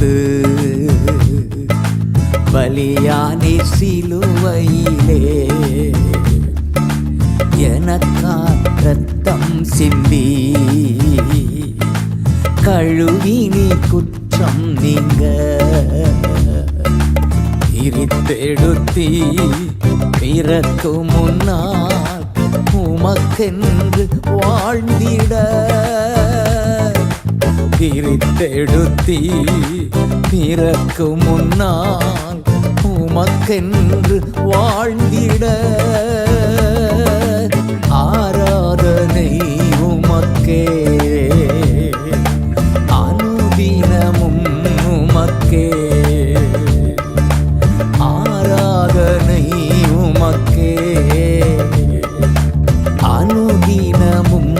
வந்து பலியானே சிலுவையிலே எனக்கா ரத்தம் சிந்தி கழுவினி குற்றம் நீங்க பிரித்தெடுத்தி பிறக்கு முன்னால் உமக்கென்று வாழ்ந்திட பிரித்தெடுத்தி பிறக்கு முன்னால் உமக்கென்று வாழ்ந்திட. ஆராதனை உமக்கே அனுதினமும் உமக்கே. ஆராதனை உமக்கே அனுதினமும்